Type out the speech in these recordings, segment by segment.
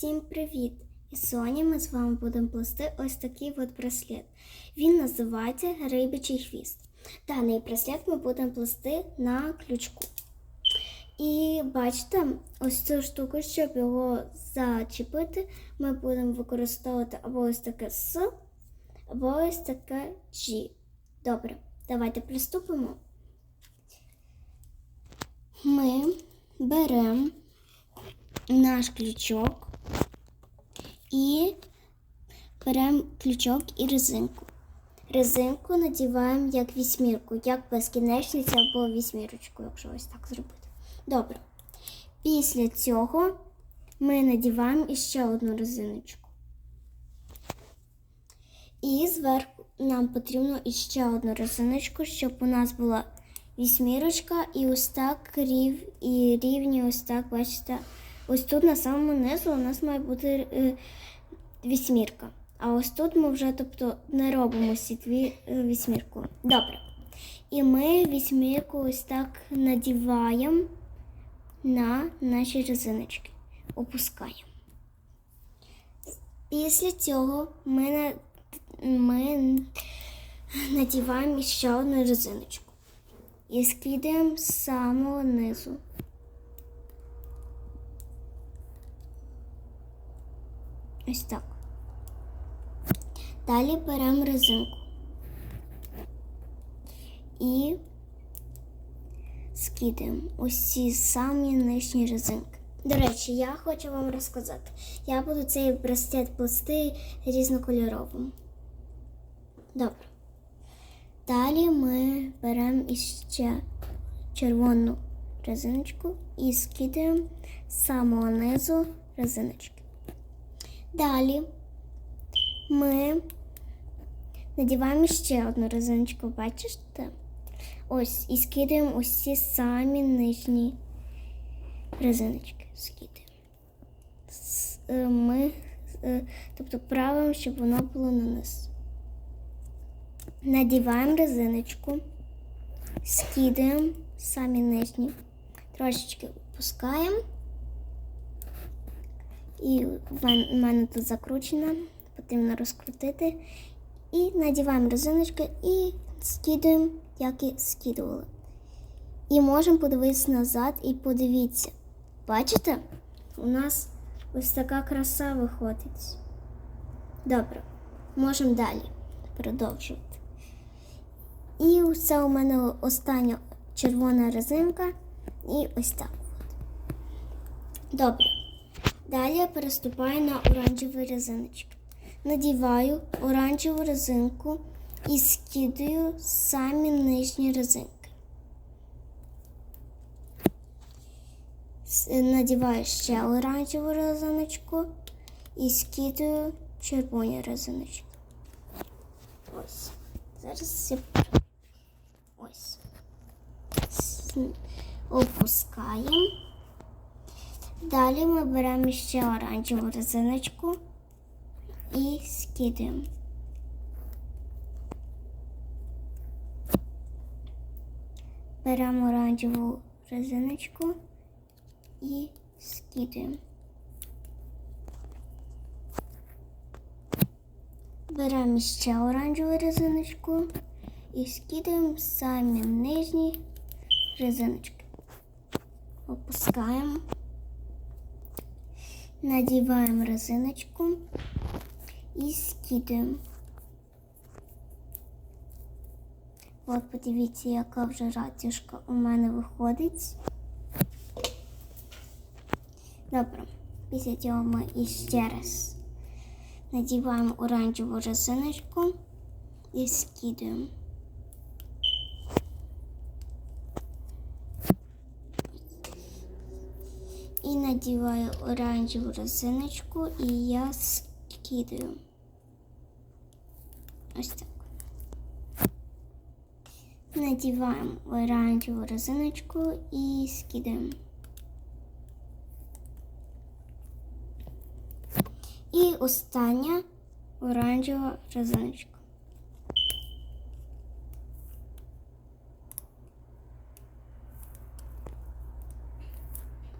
Всім привіт! І сьогодні ми з вами будемо плести ось такий от браслет. Він називається Рибичий хвіст. Даний браслет ми будемо плести на ключку. І бачите, ось цю штуку, щоб його зачепити, ми будемо використовувати або ось таке С, або ось таке G. Добре, давайте приступимо. Ми беремо наш ключок і беремо ключок і резинку. Резинку надіваємо як вісьмірку, як безкінечницю або вісьмірочку, якщо ось так зробити. Добре. Після цього ми надіваємо іще одну резиночку. І зверху нам потрібно іще одну резиночку, щоб у нас була вісьмірочка і ось так рів, і рівні, ось так, бачите. Ось тут на самому низу у нас має бути е, вісьмірка. А ось тут ми вже тобто, не робимо ці дві е, вісьмірку. Добре. І ми вісьмірку ось так надіваємо на наші резиночки. Опускаємо. Після цього ми, ми надіваємо ще одну резиночку. І скидаємо з самого низу. Ось так. Далі беремо резинку і скидаємо ці самі нижні резинки. До речі, я хочу вам розказати. Я буду цей браслет плести різнокольоровим. Добре. Далі ми беремо іще червону резиночку і скидаємо з самого низу резиночки. Далі ми надіваємо ще одну резиночку, бачите? Ось, і скидаємо ці самі нижні резиночки. Скидаємо. Е, Ми, е, тобто правимо, щоб воно було на низ. Надіваємо резиночку, скидаємо самі нижні, трошечки опускаємо. І в мене тут закручено, потрібно розкрутити. І надіваємо резиночку і скидуємо, як і скидували. І можемо подивитися назад і подивіться. Бачите? У нас ось така краса виходить. Добре, можемо далі продовжувати. І це у мене остання червона резинка. І ось так. Добре. Далі я переступаю на оранжеві резиночки. Надіваю оранжеву резинку і скидаю самі нижні резинки. Надіваю ще оранжеву резиночку і скидаю червоні резиночки. Ось. Зараз я ось. Опускаємо. Далі ми беремо ще оранжеву резиночку і скидаємо. Беремо оранжеву резиночку і скидаємо. Беремо ще оранжеву резиночку і скидаємо самі нижні резиночки. Опускаємо. Надіваємо резиночку і скидаємо. От подивіться, яка вже радіжка у мене виходить. Добре, після цього ми іще раз надіваємо оранжеву резиночку і скидаємо. І надіваю оранжеву резиночку і я скидаю. Ось так. Надіваємо оранжеву резиночку і скидаємо. І остання оранжева резиночка.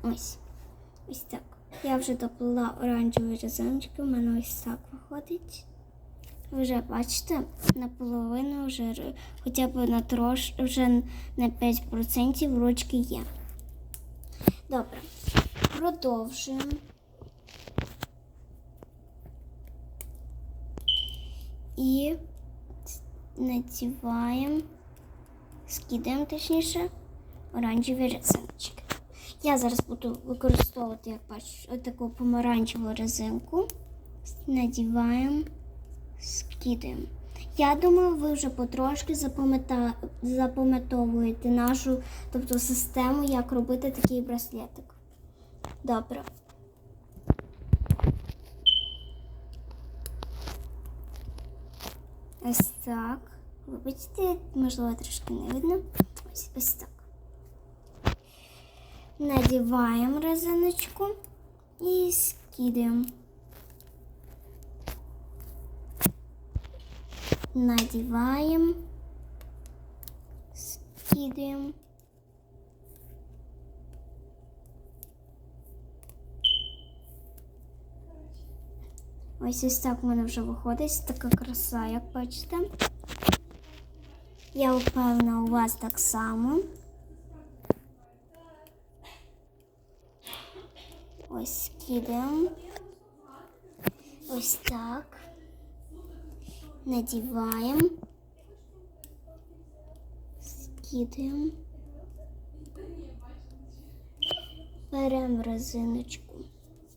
Ось. Ось так. Я вже доплила оранжеві резиночки, у мене ось так виходить. Ви вже бачите, наполовину вже хоча б на трош, вже на 5% ручки є. Добре, продовжуємо. І надіваємо, скидаємо точніше оранжеві резиночки. Я зараз буду використовувати, як бачиш, таку помаранчеву резинку. Надіваємо, скидаємо. Я думаю, ви вже потрошки запам'ятовуєте нашу тобто, систему, як робити такий браслетик. Добре. Ось так. Вибачте, можливо, трошки не видно. Ось, ось так. Надіваємо резиночку і скидаємо. Надіваємо, скидаємо. Ось ось так в мене вже виходить така краса, як бачите. Я впевнена, у вас так само. Ось скидаємо. Ось так. Надіваємо. Скидаємо. Беремо резиночку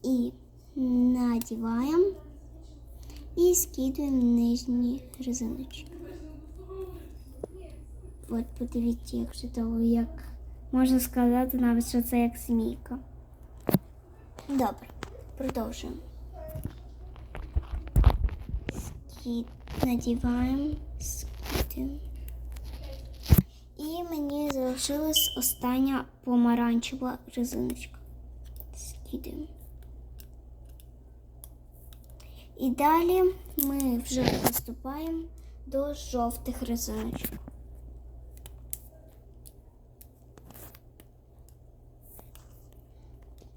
і надіваємо. І скидуємо нижні резиночки. От подивіться, як чудово, як можна сказати навіть, що це як змійка. Добре, продовжуємо. Скид... Надіваємо, скидуємо. І мені залишилась остання помаранчева резиночка. Скидуємо. І далі ми вже приступаємо до жовтих резиночок.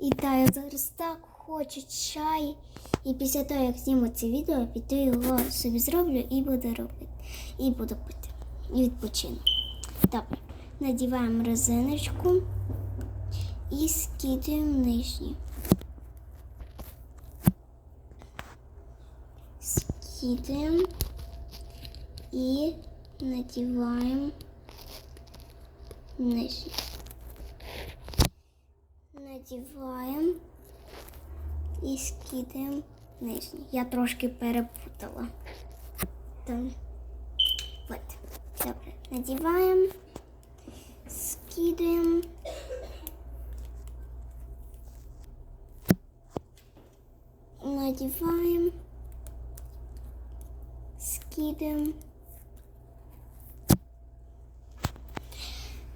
І та я зараз так хочу чай. І після того, як зніму це відео, піду його собі зроблю і буду робити. І буду пити. І відпочину. Добре. Надіваємо резиночку і скидуємо нижні. Скидуємо і надіваємо нижні. Надіваємо і скидаємо нижні. Я трошки перепутала. Там. От. Добре. Надіваємо, скидаємо. Надіваємо, скидаємо.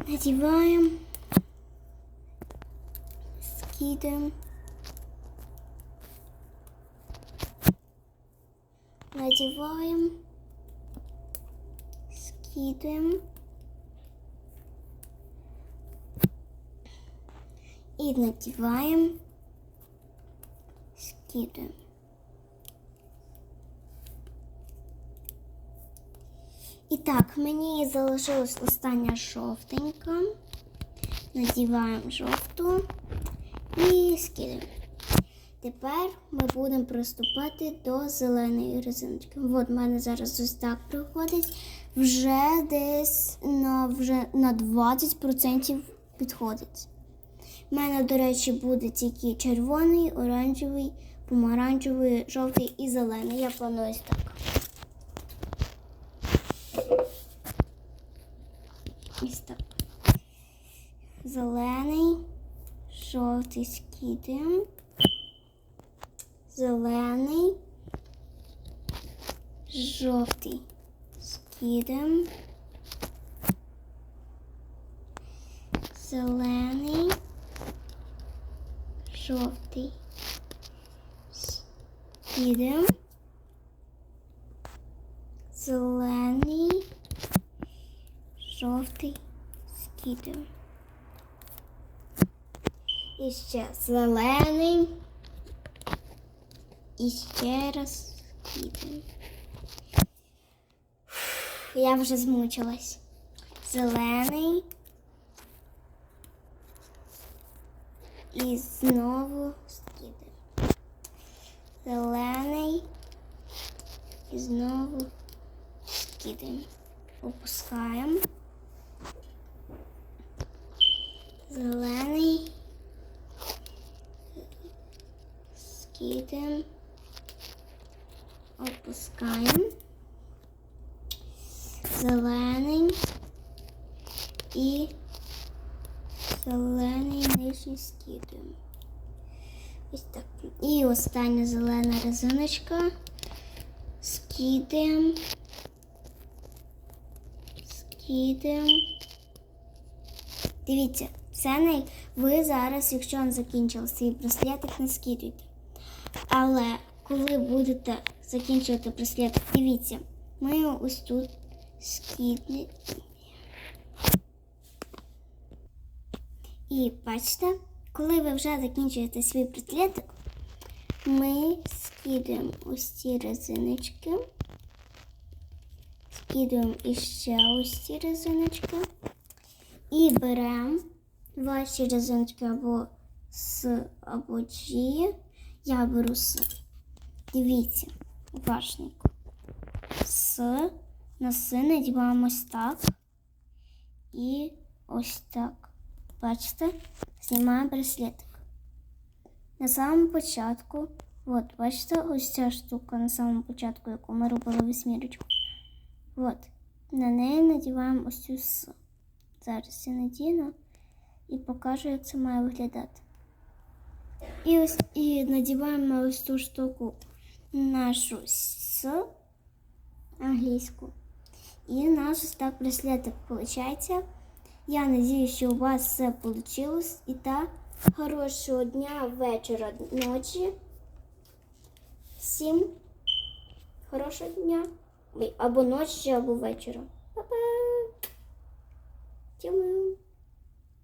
Надіваємо. Скидаємо. Надіваємо. Скидаємо. І надіваємо. Скидаємо. І так, мені залишилась остання жовтенька. Надіваємо жовту І скидаємо. Тепер ми будемо приступати до зеленої резиночки. От в мене зараз ось так приходить. Вже десь на, вже на 20% підходить. У мене, до речі, буде тільки червоний, оранжевий, помаранчевий, жовтий і зелений. Я планую ось так. Ось так. Зелений, жовтий скидаємо. Зелений, жовтий скидаємо. Зелений, жовтий скидаємо. Зелений, жовтий скидаємо. І ще зелений, І ще раз скидаємо. Я вже змучилась. Зелений. І знову скидаємо. Зелений. І знову скидаємо. Опускаємо. Зелений. Скидаємо. Опускаємо. Зелений. І зелений нижній скидуємо. Ось так. І остання зелена резиночка. Скидаємо. Скидаємо. Дивіться, це не ви зараз, якщо не закінчили свій браслетик, не скидуйте. Але коли будете закінчувати браслетик, дивіться, ми ось тут скидли. І бачите, коли ви вже закінчуєте свій браслетик, ми скидуємо ось ці резиночки. Скидуємо іще ось ці резиночки. І беремо ваші резиночки або з, або G. Я беру з. Дивіться, уважненько. З на С надіваємо ось так. І ось так. Бачите? Знімаємо браслетик. На самому початку, от, бачите, ось ця штука на самому початку, яку ми робили восьмірочку. От, на неї надіваємо ось цю С. Зараз я надіну і покажу, як це має виглядати. І ось, і надіваємо на вот ту штуку нашу с английскую. И наш так браслеток виходить. Я надіюсь, що у вас все вийшло. І так, хорошого дня, вечора, ночі. Всім хорошого дня. Або ночі, або вечора. Па-па! Тяму!